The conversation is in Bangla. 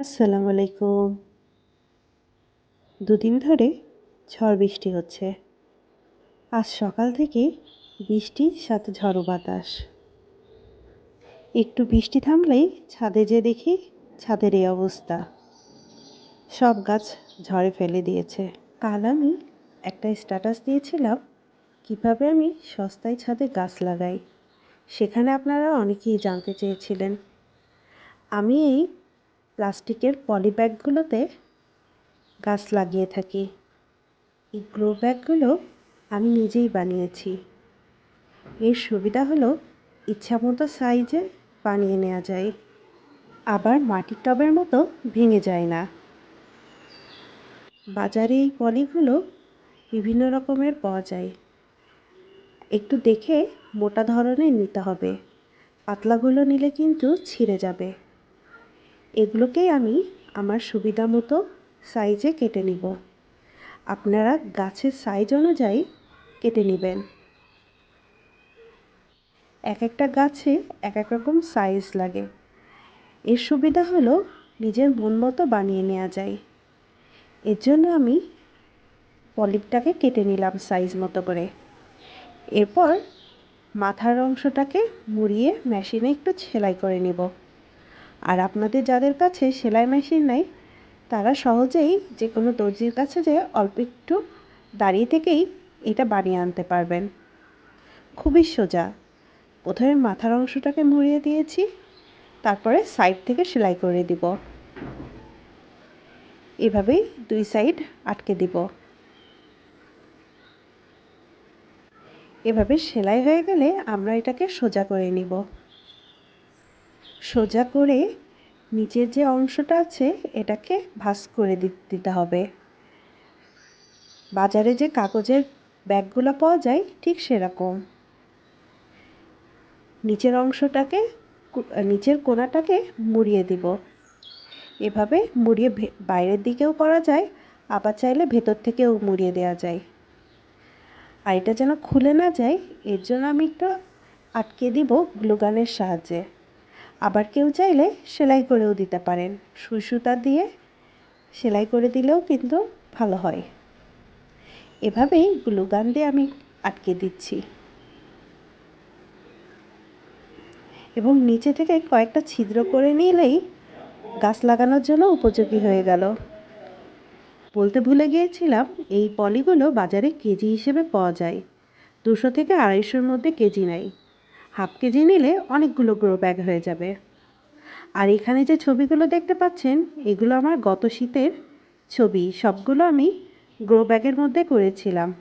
আসসালামু আলাইকুম। দুদিন ধরে ঝড় বৃষ্টি হচ্ছে। আজ সকাল থেকে বৃষ্টি সাথে ঝড়ো বাতাস। একটু বৃষ্টি থামলেই ছাদে যে দেখি ছাদের এই অবস্থা। সব গাছ ঝড়ে ফেলে দিয়েছে। কাল আমি একটা স্ট্যাটাস দিয়েছিলাম, কীভাবে আমি সস্তায় ছাদে গাছ লাগাই। সেখানে আপনারা অনেকেই জানতে চেয়েছিলেন। আমি এই প্লাস্টিকের পলি ব্যাগগুলোতে গাছ লাগিয়ে থাকি। এই গ্রো ব্যাগগুলো আমি নিজেই বানিয়েছি। এর সুবিধা হলো ইচ্ছামতো সাইজে বানিয়ে নেওয়া যায়। আবার মাটির টবের মতো ভেঙে যায় না। বাজারে এই পলিগুলো বিভিন্ন রকমের পাওয়া যায়। একটু দেখে মোটা ধরনের নিতে হবে। পাতলাগুলো নিলে কিন্তু ছিঁড়ে যাবে। এগুলোকেই আমি আমার সুবিধা মতো সাইজে কেটে নিব। আপনারা গাছের সাইজ অনুযায়ী কেটে নেবেন। এক একটা গাছে এক এক রকম সাইজ লাগে। এর সুবিধা হলো নিজের মন মতো বানিয়ে নেওয়া যায়। এর জন্য আমি পলিপটাকে কেটে নিলাম সাইজ মতো করে। এরপর মাথার অংশটাকে মুড়িয়ে মেশিনে একটু সেলাই করে নিব। আর আপনাদের যাদের কাছে সেলাই মেশিন নেই, তারা সহজেই যে কোনো দর্জির কাছে যে অল্প একটু দাঁড়িয়ে থেকেই এটা বানিয়ে আনতে পারবেন। খুবই সোজা। প্রথমে মাথার অংশটাকে মুড়িয়ে দিয়েছি, তারপরে সাইড থেকে সেলাই করে দিব। এভাবেই দুই সাইড আটকে দিব। এভাবে সেলাই হয়ে গেলে আমরা এটাকে সোজা করে নিব। সোজা করে নিচের যে অংশটা আছে, এটাকে ভাঁজ করে দিতে হবে। বাজারে যে কাগজের ব্যাগগুলো পাওয়া যায়, ঠিক সেরকম। নিচের অংশটাকে নিচের কোনাটাকে মুড়িয়ে দিব। এভাবে মুড়িয়ে বাইরের দিকেও করা যায়, আবার চাইলে ভেতর থেকেও মুড়িয়ে দেওয়া যায়। আর এটা যেন খুলে না যায়, এর জন্য আমি একটু আটকে দিব গ্লুগানের সাহায্যে। আবার কেউ চাইলে সেলাই করেও দিতে পারেন। সুই সুতা দিয়ে সেলাই করে দিলেও কিন্তু ভালো হয়। এভাবেই গ্লুগান দিয়ে আমি আটকে দিচ্ছি। এবং নিচে থেকে কয়েকটা ছিদ্র করে নিলেই গাছ লাগানোর জন্য উপযোগী হয়ে গেল। বলতে ভুলে গিয়েছিলাম, এই পলিগুলো বাজারে কেজি হিসেবে পাওয়া যায়। দুশো থেকে আড়াইশোর মধ্যে কেজি নেয়। হাফ কেজি নিলে অনেকগুলো গ্রো ব্যাগ হয়ে যাবে। আর এখানে যে ছবিগুলো দেখতে পাচ্ছেন, এগুলো আমার গত শীতের ছবি। সবগুলো আমি গ্রো ব্যাগের মধ্যে করেছিলাম।